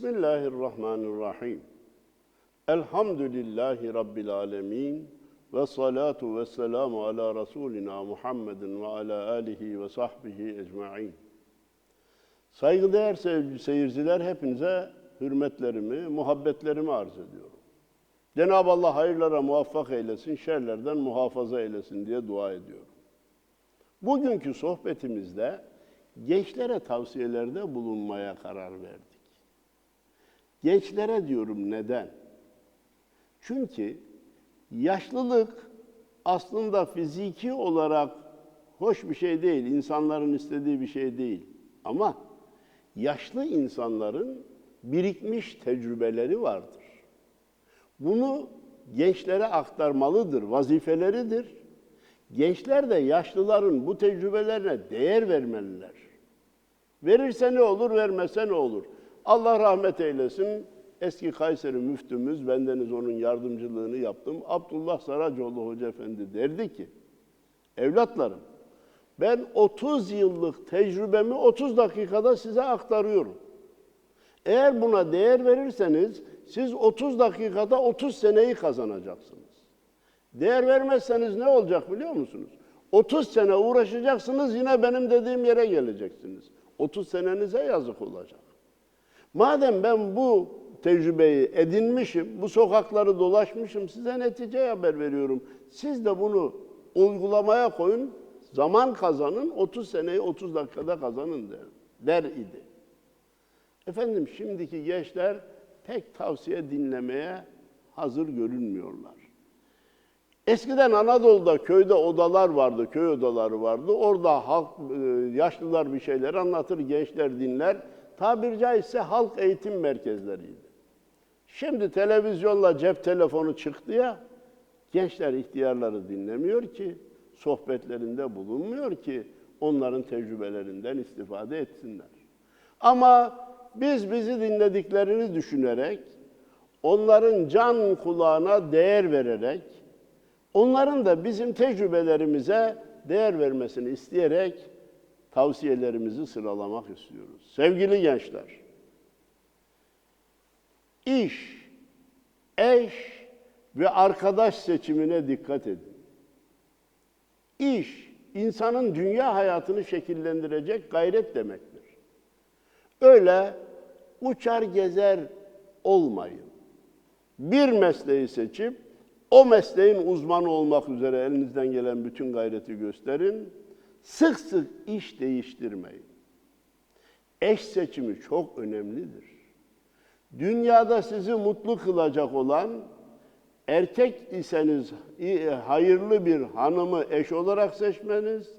Bismillahirrahmanirrahim. Elhamdülillahi Rabbil alemin. Ve salatu ve selamu ala Resulina Muhammedin ve ala alihi ve sahbihi ecma'in. Saygıdeğer seyirciler hepinize hürmetlerimi, muhabbetlerimi arz ediyorum. Cenab-ı Allah hayırlara muvaffak eylesin, şerlerden muhafaza eylesin diye dua ediyorum. Bugünkü sohbetimizde gençlere tavsiyelerde bulunmaya karar verdik. Gençlere diyorum neden? Çünkü yaşlılık aslında fiziki olarak hoş bir şey değil, insanların istediği bir şey değil. Ama yaşlı insanların birikmiş tecrübeleri vardır. Bunu gençlere aktarmalıdır, vazifeleridir. Gençler de yaşlıların bu tecrübelerine değer vermeliler. Verirse ne olur, vermese ne olur? Allah rahmet eylesin. Eski Kayseri müftümüz, bendeniz onun yardımcılığını yaptım. Abdullah Saracoğlu Hoca Efendi derdi ki, evlatlarım ben 30 yıllık tecrübemi 30 dakikada size aktarıyorum. Eğer buna değer verirseniz siz 30 dakikada 30 seneyi kazanacaksınız. Değer vermezseniz ne olacak biliyor musunuz? 30 sene uğraşacaksınız yine benim dediğim yere geleceksiniz. 30 senenize yazık olacak. Madem ben bu tecrübeyi edinmişim, bu sokakları dolaşmışım, size netice haber veriyorum. Siz de bunu uygulamaya koyun, zaman kazanın, 30 seneyi 30 dakikada kazanın der, der idi. Efendim şimdiki gençler pek tavsiye dinlemeye hazır görünmüyorlar. Eskiden Anadolu'da köyde odalar vardı, köy odaları vardı. Orada halk, e, yaşlılar bir şeyler anlatır, gençler dinler. Tabir caizse halk eğitim merkezleriydi. Şimdi televizyonla cep telefonu çıktı ya, gençler ihtiyarları dinlemiyor ki, sohbetlerinde bulunmuyor ki, onların tecrübelerinden istifade etsinler. Ama biz bizi dinlediklerini düşünerek, onların can kulağına değer vererek, onların da bizim tecrübelerimize değer vermesini isteyerek tavsiyelerimizi sıralamak istiyoruz. Sevgili gençler, iş, eş ve arkadaş seçimine dikkat edin. İş, insanın dünya hayatını şekillendirecek gayret demektir. Öyle uçar gezer olmayın. Bir mesleği seçip o mesleğin uzmanı olmak üzere elinizden gelen bütün gayreti gösterin. Sık sık iş değiştirmeyin. Eş seçimi çok önemlidir. Dünyada sizi mutlu kılacak olan erkek iseniz hayırlı bir hanımı eş olarak seçmeniz,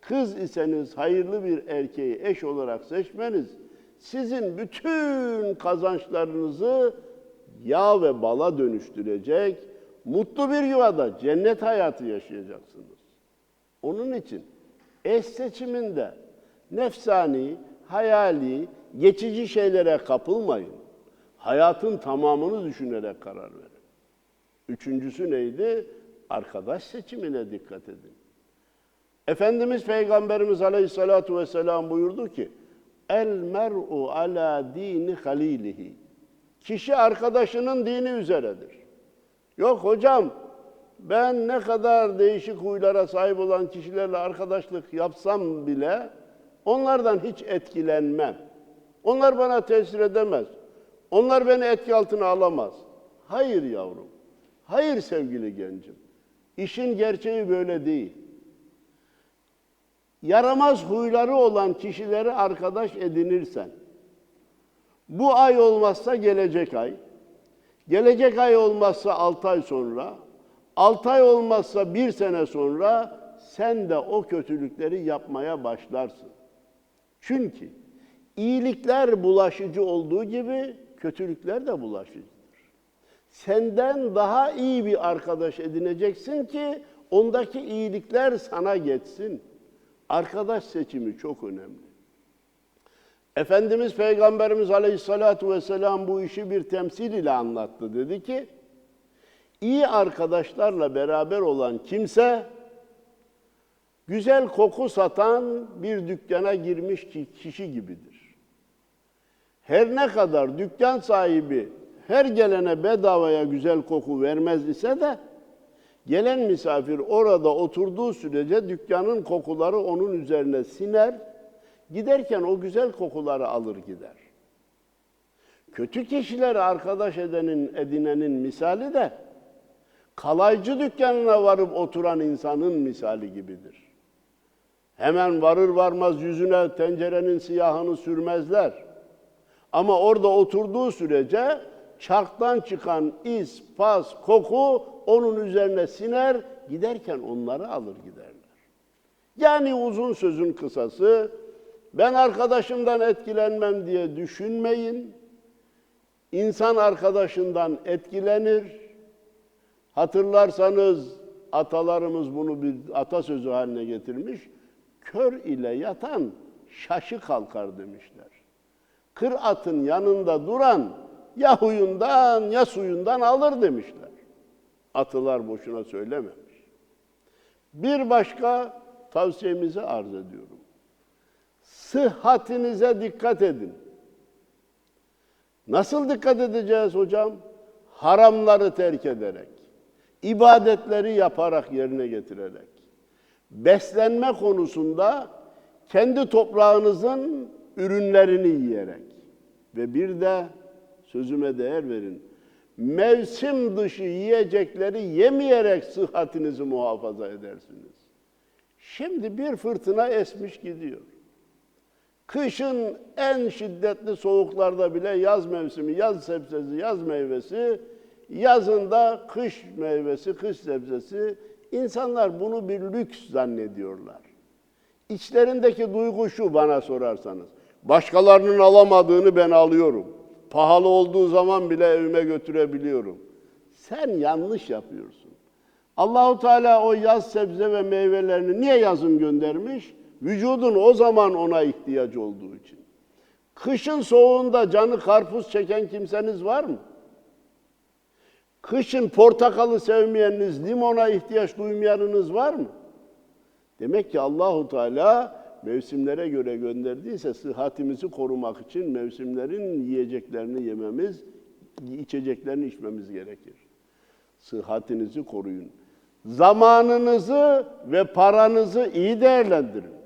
kız iseniz hayırlı bir erkeği eş olarak seçmeniz sizin bütün kazançlarınızı yağ ve bala dönüştürecek, mutlu bir yuvada cennet hayatı yaşayacaksınız. Onun için eş seçiminde nefsani, hayali, geçici şeylere kapılmayın. Hayatın tamamını düşünerek karar verin. Üçüncüsü neydi? Arkadaş seçimine dikkat edin. Efendimiz Peygamberimiz Aleyhisselatü Vesselam buyurdu ki, El mer'u ala dini halilihi. Kişi arkadaşının dini üzeredir. Yok hocam, ben ne kadar değişik huylara sahip olan kişilerle arkadaşlık yapsam bile onlardan hiç etkilenmem. Onlar bana tesir edemez. Onlar beni etki altına alamaz. Hayır yavrum. Hayır sevgili gencim. İşin gerçeği böyle değil. Yaramaz huyları olan kişileri arkadaş edinirsen, bu ay olmazsa gelecek ay, gelecek ay olmazsa altı ay sonra, altı ay olmazsa bir sene sonra sen de o kötülükleri yapmaya başlarsın. Çünkü iyilikler bulaşıcı olduğu gibi kötülükler de bulaşıcıdır. Senden daha iyi bir arkadaş edineceksin ki ondaki iyilikler sana geçsin. Arkadaş seçimi çok önemli. Efendimiz Peygamberimiz Aleyhisselatü Vesselam bu işi bir temsil ile anlattı. Dedi ki, iyi arkadaşlarla beraber olan kimse, güzel koku satan bir dükkana girmiş kişi gibidir. her ne kadar dükkan sahibi her gelene bedavaya güzel koku vermez ise de gelen misafir orada oturduğu sürece dükkanın kokuları onun üzerine siner, giderken o güzel kokuları alır gider. Kötü kişileri arkadaş edenin, edinenin misali de kalaycı dükkanına varıp oturan insanın misali gibidir. Hemen varır varmaz yüzüne tencerenin siyahını sürmezler. Ama orada oturduğu sürece çarktan çıkan iz, pas, koku onun üzerine siner, giderken onları alır giderler. Yani uzun sözün kısası, ben arkadaşımdan etkilenmem diye düşünmeyin. İnsan arkadaşından etkilenir. Hatırlarsanız atalarımız bunu bir atasözü haline getirmiş. Kör ile yatan şaşı kalkar demişler. Kır atın yanında duran ya huyundan ya suyundan alır demişler. Atılar boşuna söylememiş. Bir başka tavsiyemizi arz ediyorum. Sıhhatinize dikkat edin. Nasıl dikkat edeceğiz hocam? Haramları terk ederek, ibadetleri yaparak yerine getirerek, beslenme konusunda kendi toprağınızın ürünlerini yiyerek ve bir de sözüme değer verin. Mevsim dışı yiyecekleri yemeyerek sıhhatinizi muhafaza edersiniz. Şimdi bir fırtına esmiş gidiyor. Kışın en şiddetli soğuklarda bile yaz mevsimi, yaz sebzesi, yaz meyvesi, yazında kış meyvesi, kış sebzesi. İnsanlar bunu bir lüks zannediyorlar. İçlerindeki duygu şu bana sorarsanız. Başkalarının alamadığını ben alıyorum. Pahalı olduğu zaman bile evime götürebiliyorum. Sen yanlış yapıyorsun. Allahu Teala o yaz sebze ve meyvelerini niye yazın göndermiş? Vücudun o zaman ona ihtiyacı olduğu için. Kışın soğuğunda canı karpuz çeken kimseniz var mı? Kışın portakalı sevmeyeniniz, limona ihtiyaç duymayanınız var mı? Demek ki Allahu Teala mevsimlere göre gönderdiyse sıhhatimizi korumak için mevsimlerin yiyeceklerini yememiz, içeceklerini içmemiz gerekir. Sıhhatinizi koruyun. Zamanınızı ve paranızı iyi değerlendirin.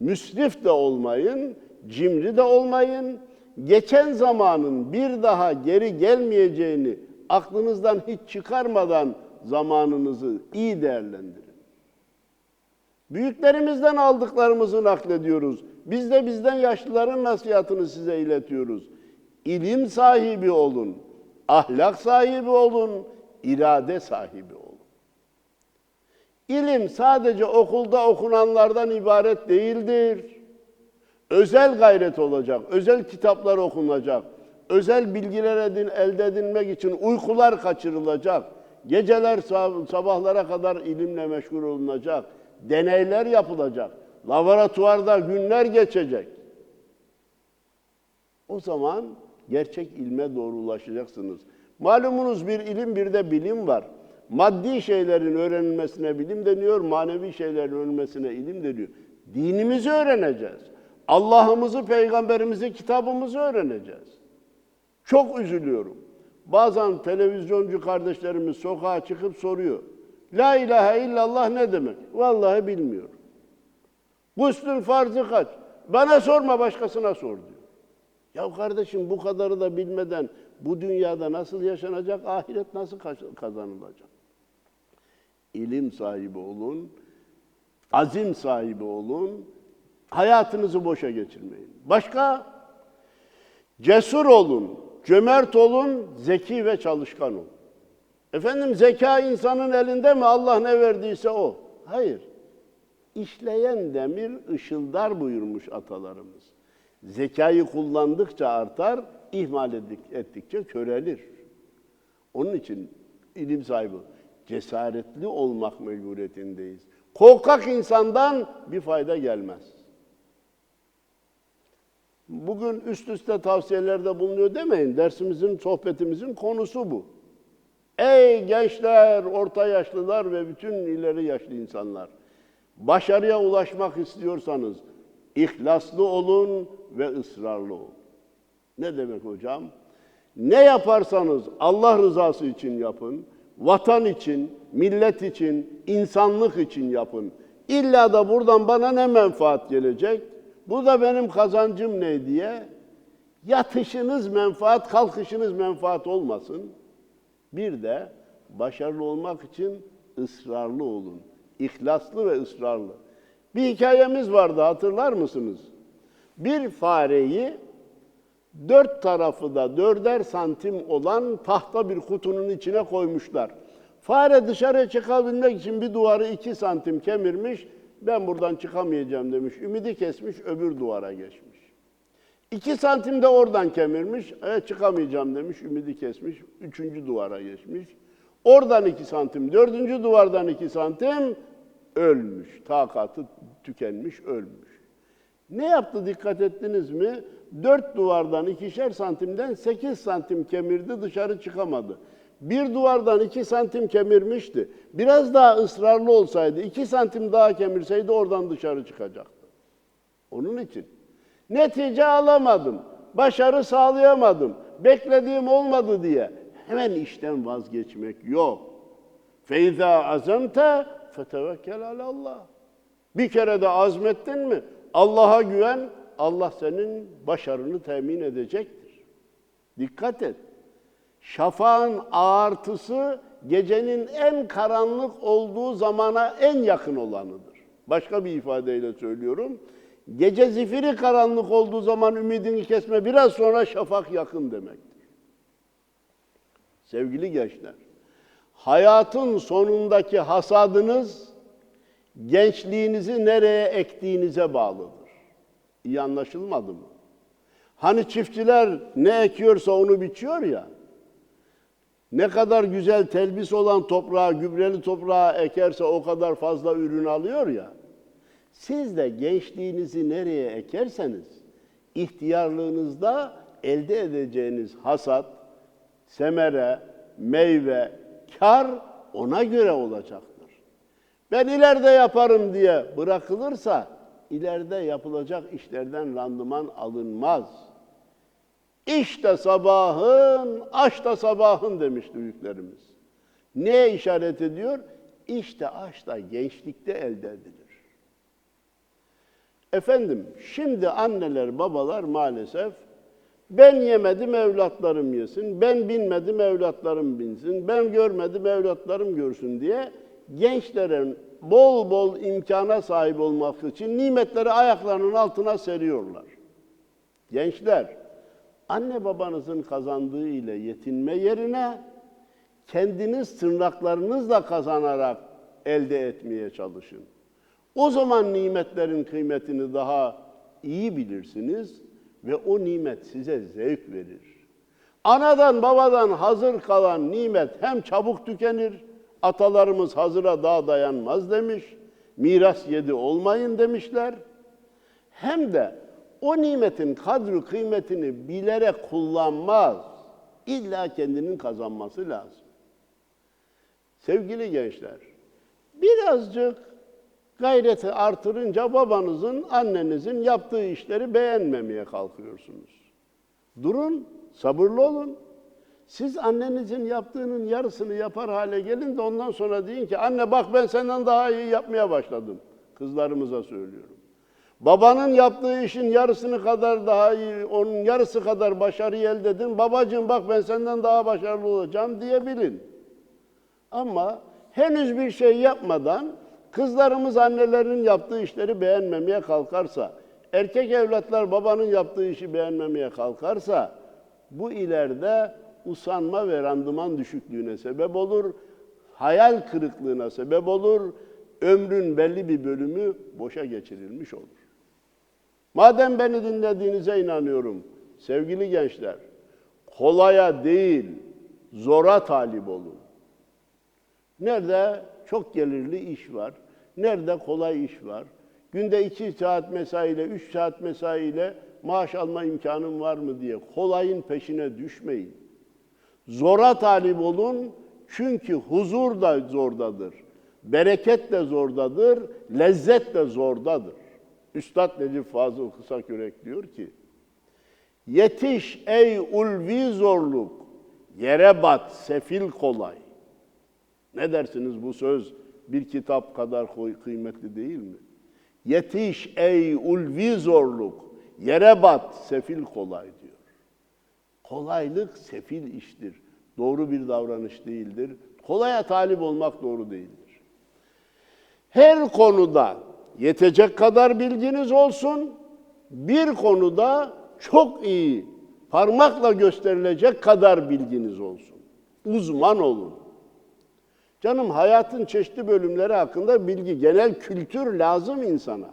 Müsrif de olmayın, cimri de olmayın. Geçen zamanın bir daha geri gelmeyeceğini aklınızdan hiç çıkarmadan zamanınızı iyi değerlendirin. Büyüklerimizden aldıklarımızı naklediyoruz. Biz de bizden yaşlıların nasihatını size iletiyoruz. İlim sahibi olun, ahlak sahibi olun, irade sahibi olun. İlim sadece okulda okunanlardan ibaret değildir. Özel gayret olacak, özel kitaplar okunacak, özel bilgiler edin, elde edinmek için uykular kaçırılacak, geceler sabahlara kadar ilimle meşgul olunacak, deneyler yapılacak, laboratuvarda günler geçecek. O zaman gerçek ilme doğru ulaşacaksınız. Malumunuz bir ilim bir de bilim var. Maddi şeylerin öğrenilmesine bilim deniyor, manevi şeylerin öğrenilmesine ilim deniyor. Dinimizi öğreneceğiz. Allah'ımızı, peygamberimizi, kitabımızı öğreneceğiz. Çok üzülüyorum. Bazen televizyoncu kardeşlerimiz sokağa çıkıp soruyor. La ilahe illallah ne demek? Vallahi bilmiyorum. Guslün farzı kaç? Bana sorma başkasına sor diyor. Ya kardeşim bu kadarı da bilmeden bu dünyada nasıl yaşanacak, ahiret nasıl kazanılacak? İlim sahibi olun, azim sahibi olun, hayatınızı boşa geçirmeyin. Başka? Cesur olun, cömert olun, zeki ve çalışkan olun. Efendim zeka insanın elinde mi? Allah ne verdiyse o. Hayır. İşleyen demir ışıldar buyurmuş atalarımız. Zekayı kullandıkça artar, ihmal ettikçe körelir. Onun için ilim sahibi, cesaretli olmak mecburiyetindeyiz. Korkak insandan bir fayda gelmez. Bugün üst üste tavsiyelerde bulunuyor demeyin. Dersimizin, sohbetimizin konusu bu. Ey gençler, orta yaşlılar ve bütün ileri yaşlı insanlar. Başarıya ulaşmak istiyorsanız ihlaslı olun ve ısrarlı olun. Ne demek hocam? Ne yaparsanız Allah rızası için yapın, vatan için, millet için, insanlık için yapın. İlla da buradan bana ne menfaat gelecek? Bu da benim kazancım ne diye yatışınız menfaat, kalkışınız menfaat olmasın. Bir de başarılı olmak için ısrarlı olun. İhlaslı ve ısrarlı. Bir hikayemiz vardı hatırlar mısınız? Bir fareyi dört tarafı da dörder santim olan tahta bir kutunun içine koymuşlar. Fare dışarıya çıkabilmek için bir duvarı iki santim kemirmiş. Ben buradan çıkamayacağım demiş. Ümidi kesmiş, öbür duvara geçmiş. İki santim de oradan kemirmiş. E, çıkamayacağım demiş, ümidi kesmiş. Üçüncü duvara geçmiş. Oradan iki santim, dördüncü duvardan iki santim ölmüş. Takatı tükenmiş, ölmüş. Ne yaptı dikkat ettiniz mi? Dört duvardan ikişer santimden sekiz santim kemirdi dışarı çıkamadı. Bir duvardan iki santim kemirmişti. Biraz daha ısrarlı olsaydı, iki santim daha kemirseydi oradan dışarı çıkacaktı. Onun için netice alamadım, başarı sağlayamadım, beklediğim olmadı diye hemen işten vazgeçmek yok. Feyza azamte fetevekkel alallah. Bir kere de azmettin mi Allah'a güven, Allah senin başarını temin edecektir. Dikkat et. Şafağın ağartısı gecenin en karanlık olduğu zamana en yakın olanıdır. Başka bir ifadeyle söylüyorum. Gece zifiri karanlık olduğu zaman ümidini kesme biraz sonra şafak yakın demektir. Sevgili gençler, hayatın sonundaki hasadınız gençliğinizi nereye ektiğinize bağlıdır. İyi anlaşılmadı mı? Hani çiftçiler ne ekiyorsa onu biçiyor ya. Ne kadar güzel telbis olan toprağa, gübreli toprağa ekerse o kadar fazla ürün alıyor ya. Siz de gençliğinizi nereye ekerseniz, ihtiyarlığınızda elde edeceğiniz hasat, semere, meyve, kar ona göre olacaktır. Ben ileride yaparım diye bırakılırsa, ileride yapılacak işlerden randıman alınmaz. İşte sabahın, aş da sabahın demiş büyüklerimiz. Neye işaret ediyor? İşte aş da gençlikte elde edilir. Efendim, şimdi anneler, babalar maalesef ben yemedim evlatlarım yesin, ben binmedim evlatlarım binsin, ben görmedim evlatlarım görsün diye gençlerin bol bol imkana sahip olmak için nimetleri ayaklarının altına seriyorlar. Gençler, anne babanızın kazandığı ile yetinme yerine kendiniz tırnaklarınızla kazanarak elde etmeye çalışın. O zaman nimetlerin kıymetini daha iyi bilirsiniz ve o nimet size zevk verir. Anadan babadan hazır kalan nimet hem çabuk tükenir, atalarımız hazıra daha dayanmaz demiş, miras yedi olmayın demişler. Hem de o nimetin kadri kıymetini bilerek kullanmaz. İlla kendinin kazanması lazım. Sevgili gençler, birazcık gayreti artırınca babanızın, annenizin yaptığı işleri beğenmemeye kalkıyorsunuz. Durun, sabırlı olun. Siz annenizin yaptığının yarısını yapar hale gelin de ondan sonra deyin ki anne bak ben senden daha iyi yapmaya başladım. Kızlarımıza söylüyorum. Babanın yaptığı işin yarısını kadar daha iyi, onun yarısı kadar başarı elde edin. Babacığım bak ben senden daha başarılı olacağım diyebilin. Ama henüz bir şey yapmadan kızlarımız annelerinin yaptığı işleri beğenmemeye kalkarsa, erkek evlatlar babanın yaptığı işi beğenmemeye kalkarsa, bu ileride usanma ve randıman düşüklüğüne sebep olur, hayal kırıklığına sebep olur, ömrün belli bir bölümü boşa geçirilmiş olur. Madem beni dinlediğinize inanıyorum, sevgili gençler, kolaya değil, zora talip olun. Nerede çok gelirli iş var, nerede kolay iş var, günde iki saat mesaiyle, üç saat mesaiyle maaş alma imkanım var mı diye kolayın peşine düşmeyin. Zora talip olun çünkü huzur da zordadır, bereket de zordadır, lezzet de zordadır. Üstad Necip Fazıl Kısakürek diyor ki, Yetiş ey ulvi zorluk, yere bat sefil kolay. Ne dersiniz bu söz bir kitap kadar kıymetli değil mi? Yetiş ey ulvi zorluk, yere bat sefil kolay diyor. Kolaylık sefil iştir. Doğru bir davranış değildir. Kolaya talip olmak doğru değildir. Her konuda yetecek kadar bilginiz olsun. Bir konuda çok iyi, parmakla gösterilecek kadar bilginiz olsun. Uzman olun. Canım hayatın çeşitli bölümleri hakkında bilgi, genel kültür lazım insana.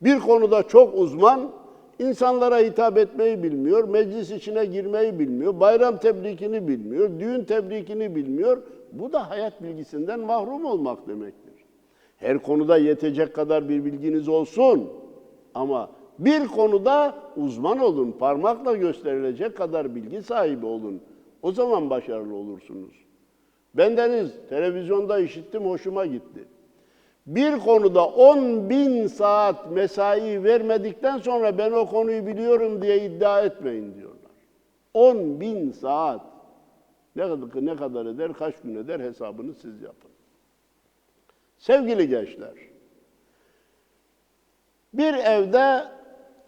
Bir konuda çok uzman, insanlara hitap etmeyi bilmiyor, meclis içine girmeyi bilmiyor, bayram tebrikini bilmiyor, düğün tebrikini bilmiyor. Bu da hayat bilgisinden mahrum olmak demektir. Her konuda yetecek kadar bir bilginiz olsun ama bir konuda uzman olun, parmakla gösterilecek kadar bilgi sahibi olun. O zaman başarılı olursunuz. Bendeniz televizyonda işittim, hoşuma gitti. Bir konuda 10 bin saat mesai vermedikten sonra ben o konuyu biliyorum diye iddia etmeyin diyorlar. 10 bin saat. Ne kadar, ne kadar eder, kaç gün eder hesabını siz yapın. Sevgili gençler, bir evde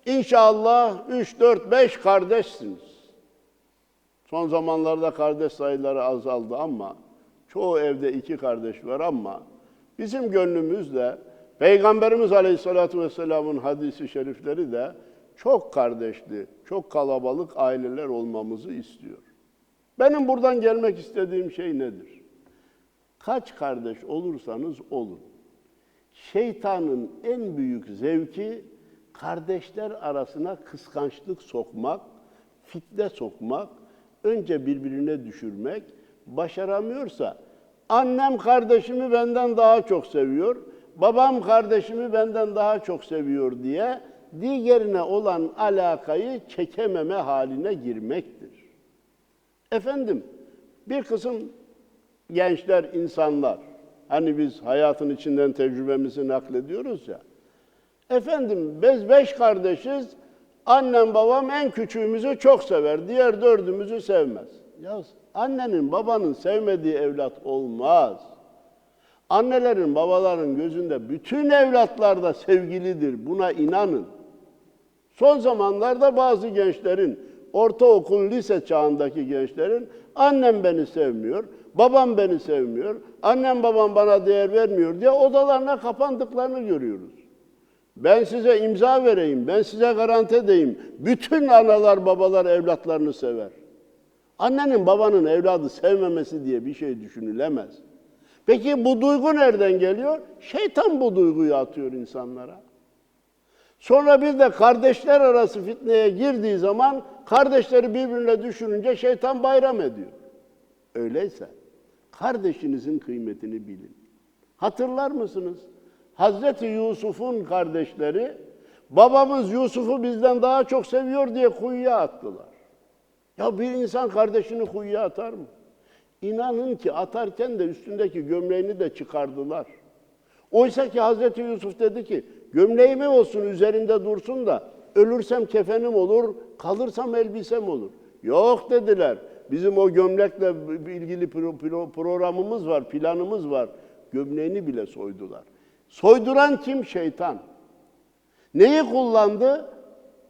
inşallah 3, 4, 5 kardeşsiniz. Son zamanlarda kardeş sayıları azaldı ama çoğu evde iki kardeş var ama bizim gönlümüzde Peygamberimiz Aleyhisselatü Vesselam'ın hadisi şerifleri de çok kardeşli, çok kalabalık aileler olmamızı istiyor. Benim buradan gelmek istediğim şey nedir? Kaç kardeş olursanız olun. Şeytanın en büyük zevki kardeşler arasına kıskançlık sokmak, fitne sokmak, önce birbirine düşürmek, başaramıyorsa annem kardeşimi benden daha çok seviyor, babam kardeşimi benden daha çok seviyor diye diğerine olan alakayı çekememe haline girmektir. Efendim, bir kısım gençler, insanlar, hani biz hayatın içinden tecrübemizi naklediyoruz ya, efendim biz beş kardeşiz, annem babam en küçüğümüzü çok sever, diğer dördümüzü sevmez. Ya annenin babanın sevmediği evlat olmaz. Annelerin babaların gözünde bütün evlatlar da sevgilidir, buna inanın. Son zamanlarda bazı gençlerin, ortaokul, lise çağındaki gençlerin annem beni sevmiyor, babam beni sevmiyor, annem babam bana değer vermiyor diye odalarına kapandıklarını görüyoruz. Ben size imza vereyim, ben size garanti edeyim. Bütün analar, babalar evlatlarını sever. Annenin, babanın evladı sevmemesi diye bir şey düşünülemez. Peki bu duygu nereden geliyor? Şeytan bu duyguyu atıyor insanlara. Sonra bir de kardeşler arası fitneye girdiği zaman kardeşleri birbirine düşününce şeytan bayram ediyor. Öyleyse kardeşinizin kıymetini bilin. Hatırlar mısınız? Hazreti Yusuf'un kardeşleri babamız Yusuf'u bizden daha çok seviyor diye kuyuya attılar. Ya bir insan kardeşini kuyuya atar mı? İnanın ki atarken de üstündeki gömleğini de çıkardılar. Oysa ki Hazreti Yusuf dedi ki gömleğimi olsun üzerinde dursun da ölürsem kefenim olur, kalırsam elbisem olur. Yok dediler. Bizim o gömlekle ilgili pro- pro- programımız var, planımız var. Gömleğini bile soydular. Soyduran kim? Şeytan. Neyi kullandı?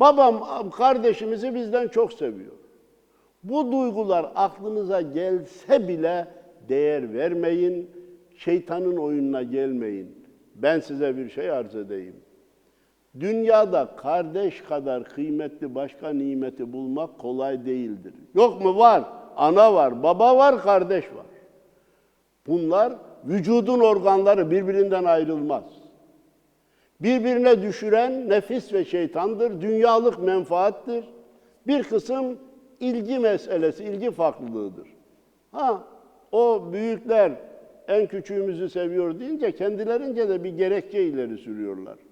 Babam kardeşimizi bizden çok seviyor. Bu duygular aklınıza gelse bile değer vermeyin. Şeytanın oyununa gelmeyin. Ben size bir şey arz edeyim. Dünyada kardeş kadar kıymetli başka nimeti bulmak kolay değildir. Yok mu? Var. Ana var, baba var, kardeş var. Bunlar vücudun organları birbirinden ayrılmaz. Birbirine düşüren nefis ve şeytandır, dünyalık menfaattir. Bir kısım ilgi meselesi, ilgi farklılığıdır. Ha, o büyükler en küçüğümüzü seviyor deyince kendilerince de bir gerekçe ileri sürüyorlar.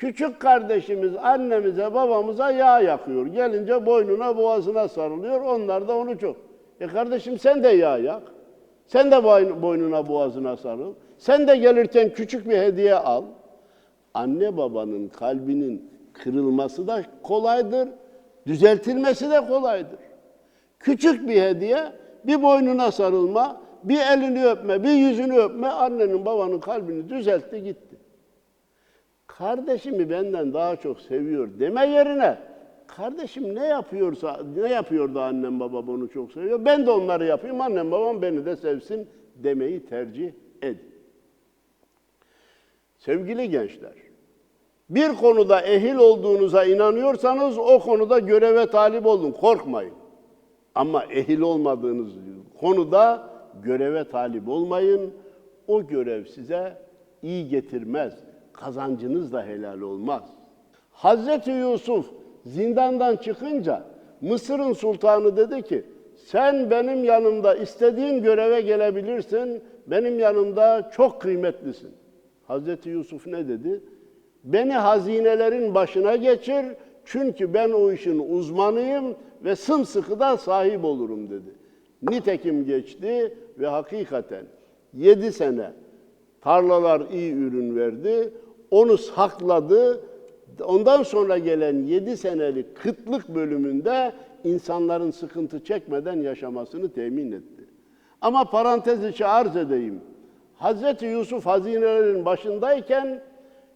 Küçük kardeşimiz annemize, babamıza yağ yakıyor. Gelince boynuna, boğazına sarılıyor. Onlar da onu çok. E kardeşim sen de yağ yak. Sen de boyn- boynuna, boğazına sarıl. Sen de gelirken küçük bir hediye al. Anne babanın kalbinin kırılması da kolaydır. Düzeltilmesi de kolaydır. Küçük bir hediye, bir boynuna sarılma, bir elini öpme, bir yüzünü öpme, annenin babanın kalbini düzeltti gitti. Kardeşimi benden daha çok seviyor deme yerine, kardeşim ne yapıyorsa, ne yapıyor da annem babam onu çok seviyor, ben de onları yapayım, annem babam beni de sevsin demeyi tercih edin. Sevgili gençler, bir konuda ehil olduğunuza inanıyorsanız o konuda göreve talip olun, korkmayın. Ama ehil olmadığınız konuda göreve talip olmayın. O görev size iyi getirmez. Kazancınız da helal olmaz. Hazreti Yusuf zindandan çıkınca Mısır'ın sultanı dedi ki, sen benim yanımda istediğin göreve gelebilirsin, benim yanımda çok kıymetlisin. Hazreti Yusuf ne dedi? Beni hazinelerin başına geçir çünkü ben o işin uzmanıyım ve sımsıkı da sahip olurum dedi. Nitekim geçti ve hakikaten yedi sene tarlalar iyi ürün verdi. Onu sakladı. Ondan sonra gelen yedi senelik kıtlık bölümünde insanların sıkıntı çekmeden yaşamasını temin etti. Ama parantez içi arz edeyim. Hazreti Yusuf hazinelerin başındayken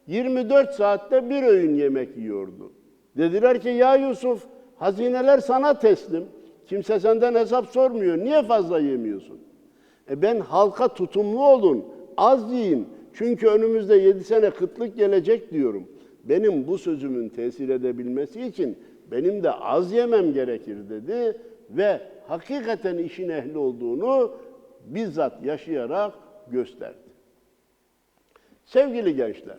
24 saatte bir öğün yemek yiyordu. Dediler ki ya Yusuf hazineler sana teslim. Kimse senden hesap sormuyor. Niye fazla yemiyorsun? E ben halka tutumlu olun, az yiyin. Çünkü önümüzde yedi sene kıtlık gelecek diyorum. Benim bu sözümün tesir edebilmesi için benim de az yemem gerekir dedi ve hakikaten işin ehli olduğunu bizzat yaşayarak gösterdi. Sevgili gençler,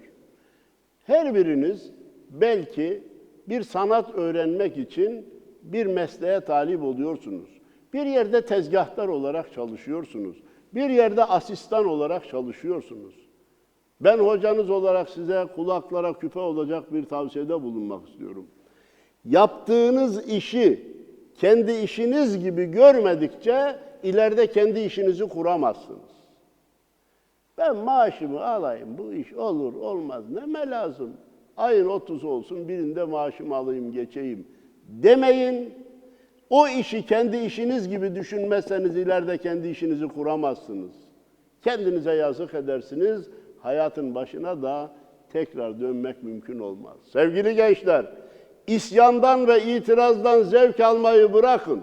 her biriniz belki bir sanat öğrenmek için bir mesleğe talip oluyorsunuz. Bir yerde tezgahtar olarak çalışıyorsunuz. Bir yerde asistan olarak çalışıyorsunuz. Ben hocanız olarak size kulaklara küpe olacak bir tavsiyede bulunmak istiyorum. Yaptığınız işi kendi işiniz gibi görmedikçe ileride kendi işinizi kuramazsınız. Ben maaşımı alayım, bu iş olur olmaz neme lazım? Ayın 30 olsun birinde maaşımı alayım geçeyim demeyin. O işi kendi işiniz gibi düşünmezseniz ileride kendi işinizi kuramazsınız. Kendinize yazık edersiniz. Hayatın başına da tekrar dönmek mümkün olmaz. Sevgili gençler, isyandan ve itirazdan zevk almayı bırakın.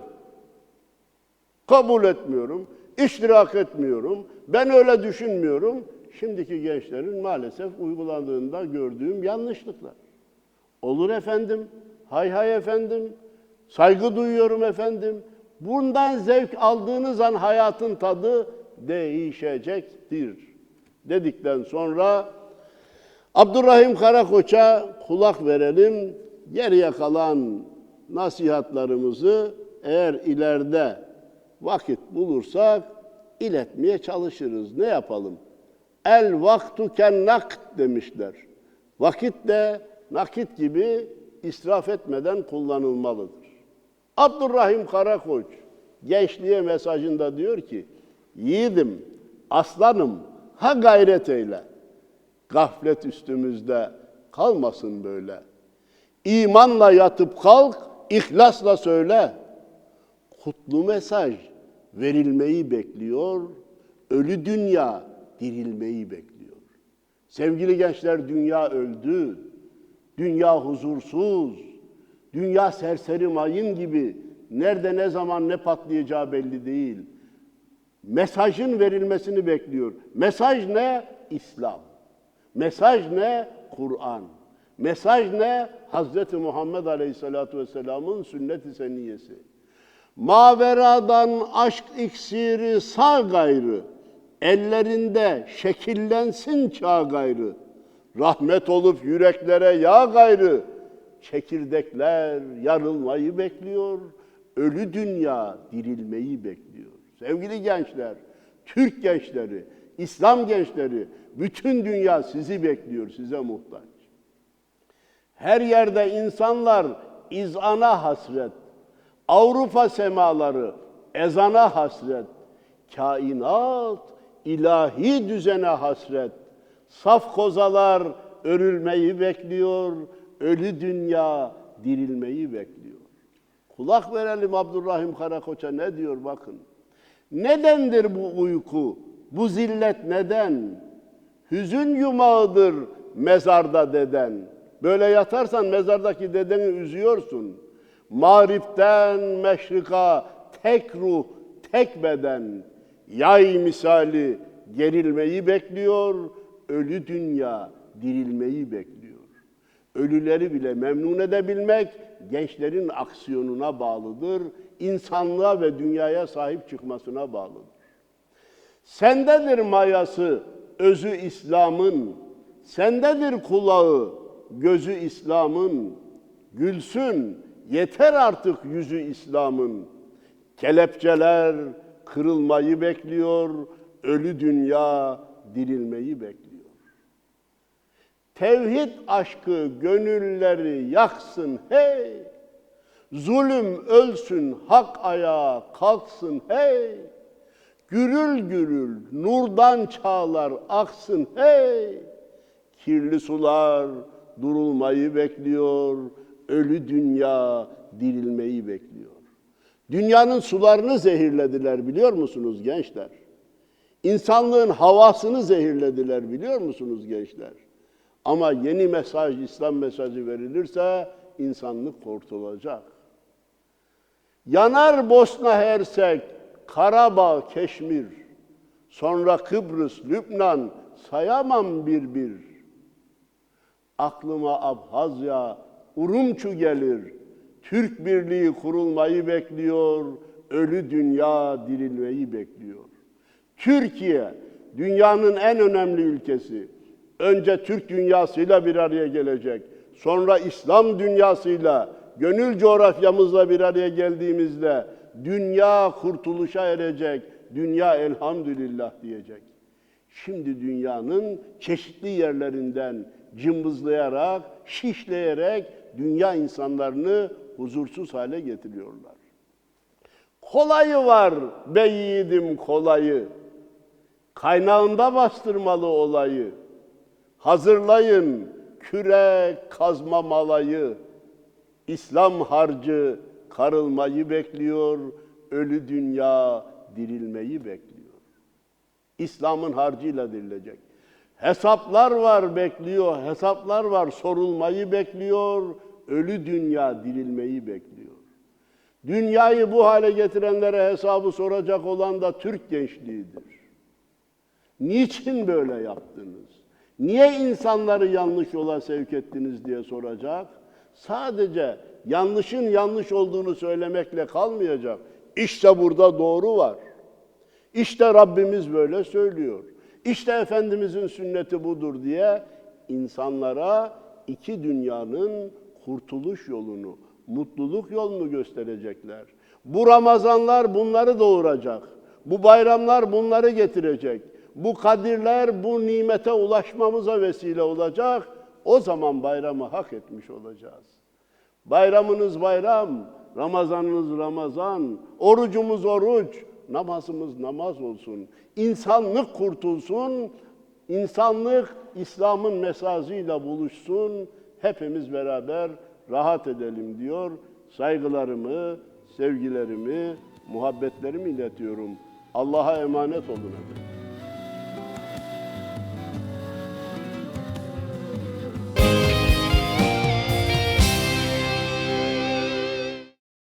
Kabul etmiyorum, iştirak etmiyorum, ben öyle düşünmüyorum. Şimdiki gençlerin maalesef uygulandığında gördüğüm yanlışlıklar. Olur efendim, hay hay efendim, saygı duyuyorum efendim. Bundan zevk aldığınız an hayatın tadı değişecektir. Dedikten sonra Abdurrahim Karakoç'a kulak verelim. Geriye kalan nasihatlarımızı eğer ileride vakit bulursak iletmeye çalışırız. Ne yapalım? El vaktu ken nakit demişler. Vakit de nakit gibi israf etmeden kullanılmalıdır. Abdurrahim Karakoç gençliğe mesajında diyor ki, yiğidim, aslanım, ha gayret eyle. Gaflet üstümüzde kalmasın böyle. İmanla yatıp kalk, ihlasla söyle. Kutlu mesaj verilmeyi bekliyor, ölü dünya dirilmeyi bekliyor. Sevgili gençler dünya öldü. Dünya huzursuz. Dünya serseri mayın gibi nerede ne zaman ne patlayacağı belli değil. Mesajın verilmesini bekliyor. Mesaj ne? İslam. Mesaj ne? Kur'an. Mesaj ne? Hazreti Muhammed Aleyhisselatü Vesselam'ın sünnet-i seniyesi. Maveradan aşk iksiri sağ gayrı, ellerinde şekillensin çağ gayrı. Rahmet olup yüreklere yağ gayrı, çekirdekler yarılmayı bekliyor, ölü dünya dirilmeyi bekliyor. Sevgili gençler, Türk gençleri, İslam gençleri, bütün dünya sizi bekliyor, size muhtaç. Her yerde insanlar izana hasret, Avrupa semaları ezana hasret, kainat ilahi düzene hasret. Saf kozalar örülmeyi bekliyor, ölü dünya dirilmeyi bekliyor. Kulak verelim Abdurrahim Karakoç'a ne diyor bakın. Nedendir bu uyku? Bu zillet neden? Hüzün yumağıdır mezarda deden. Böyle yatarsan mezardaki dedeni üzüyorsun. Mağripten meşrika tek ruh, tek beden. Yay misali gerilmeyi bekliyor, ölü dünya dirilmeyi bekliyor. Ölüleri bile memnun edebilmek gençlerin aksiyonuna bağlıdır. İnsanlığa ve dünyaya sahip çıkmasına bağlıdır. Sendedir mayası, özü İslam'ın. Sendedir kulağı, gözü İslam'ın. Gülsün, yeter artık yüzü İslam'ın. Kelepçeler kırılmayı bekliyor, ölü dünya dirilmeyi bekliyor. Tevhid aşkı gönülleri yaksın hey. Zulüm ölsün, hak ayağa kalksın hey. Gürül gürül nurdan çağlar aksın hey. Kirli sular durulmayı bekliyor, ölü dünya dirilmeyi bekliyor. Dünyanın sularını zehirlediler biliyor musunuz gençler? İnsanlığın havasını zehirlediler biliyor musunuz gençler? Ama yeni mesaj, İslam mesajı verilirse insanlık kurtulacak. Yanar Bosna Hersek, Karabağ, Keşmir, sonra Kıbrıs, Lübnan sayamam bir bir. Aklıma Abhazya, Urumçu gelir. Türk birliği kurulmayı bekliyor, ölü dünya dirilmeyi bekliyor. Türkiye dünyanın en önemli ülkesi. Önce Türk dünyasıyla bir araya gelecek. Sonra İslam dünyasıyla, gönül coğrafyamızla bir araya geldiğimizde dünya kurtuluşa erecek. Dünya elhamdülillah diyecek. Şimdi dünyanın çeşitli yerlerinden cımbızlayarak, şişleyerek dünya insanlarını huzursuz hale getiriyorlar. Kolayı var be yiğidim kolayı. Kaynağında bastırmalı olayı. Hazırlayın kürek kazma malayı. İslam harcı karılmayı bekliyor. Ölü dünya dirilmeyi bekliyor. İslam'ın harcıyla dirilecek. Hesaplar var bekliyor, hesaplar var sorulmayı bekliyor, ölü dünya dirilmeyi bekliyor. Dünyayı bu hale getirenlere hesabı soracak olan da Türk gençliğidir. Niçin böyle yaptınız? Niye insanları yanlış yola sevk ettiniz diye soracak. Sadece yanlışın yanlış olduğunu söylemekle kalmayacak. İşte burada doğru var. İşte Rabbimiz böyle söylüyor. İşte Efendimizin sünneti budur diye insanlara iki dünyanın kurtuluş yolunu, mutluluk yolunu gösterecekler. Bu Ramazanlar bunları doğuracak. Bu bayramlar bunları getirecek. Bu kadirler bu nimete ulaşmamıza vesile olacak. O zaman bayramı hak etmiş olacağız. Bayramınız bayram, Ramazanınız Ramazan, orucumuz oruç, namazımız namaz olsun. İnsanlık kurtulsun, insanlık İslam'ın mesajıyla buluşsun. Hepimiz beraber rahat edelim diyor. Saygılarımı, sevgilerimi, muhabbetlerimi iletiyorum. Allah'a emanet olun efendim.